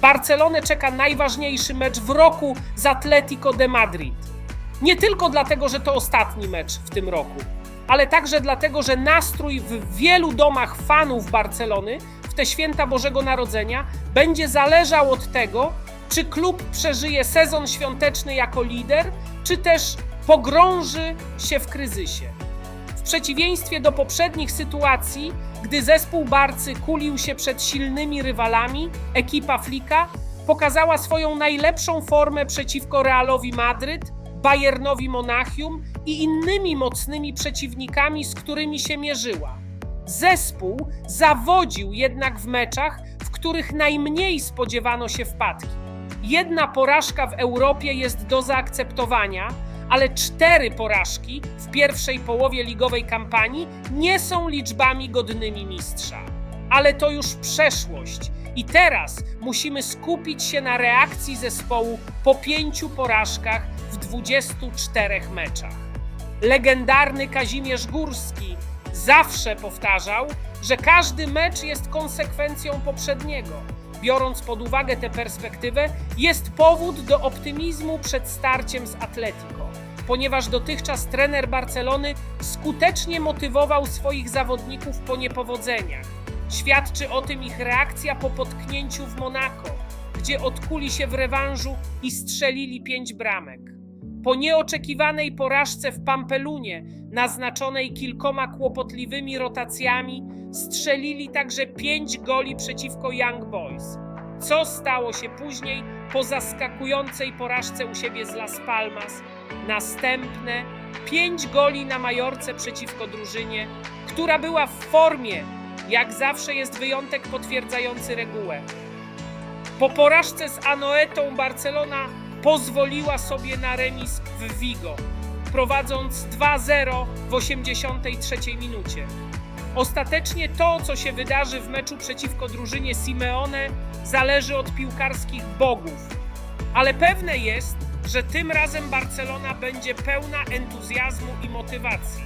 Barcelonę czeka najważniejszy mecz w roku z Atletico de Madrid. Nie tylko dlatego, że to ostatni mecz w tym roku, ale także dlatego, że nastrój w wielu domach fanów Barcelony w te święta Bożego Narodzenia będzie zależał od tego, czy klub przeżyje sezon świąteczny jako lider, czy też pogrąży się w kryzysie. W przeciwieństwie do poprzednich sytuacji, gdy zespół Barcy kulił się przed silnymi rywalami, ekipa Flika pokazała swoją najlepszą formę przeciwko Realowi Madryt, Bayernowi Monachium i innymi mocnymi przeciwnikami, z którymi się mierzyła. Zespół zawodził jednak w meczach, w których najmniej spodziewano się wpadki. Jedna porażka w Europie jest do zaakceptowania, ale cztery porażki w pierwszej połowie ligowej kampanii nie są liczbami godnymi mistrza. Ale to już przeszłość i teraz musimy skupić się na reakcji zespołu po pięciu porażkach w 24 meczach. Legendarny Kazimierz Górski zawsze powtarzał, że każdy mecz jest konsekwencją poprzedniego. Biorąc pod uwagę tę perspektywę, jest powód do optymizmu przed starciem z Atletico, ponieważ dotychczas trener Barcelony skutecznie motywował swoich zawodników po niepowodzeniach. Świadczy o tym ich reakcja po potknięciu w Monako, gdzie odkuli się w rewanżu i strzelili pięć bramek. Po nieoczekiwanej porażce w Pampelunie, naznaczonej kilkoma kłopotliwymi rotacjami, strzelili także pięć goli przeciwko Young Boys. Co stało się później po zaskakującej porażce u siebie z Las Palmas? Następne pięć goli na Majorce przeciwko drużynie, która była w formie. Jak zawsze jest wyjątek potwierdzający regułę. Po porażce z Anoetą Barcelona pozwoliła sobie na remis w Vigo, prowadząc 2-0 w 83 minucie. Ostatecznie to, co się wydarzy w meczu przeciwko drużynie Simeone, zależy od piłkarskich bogów. Ale pewne jest, że tym razem Barcelona będzie pełna entuzjazmu i motywacji.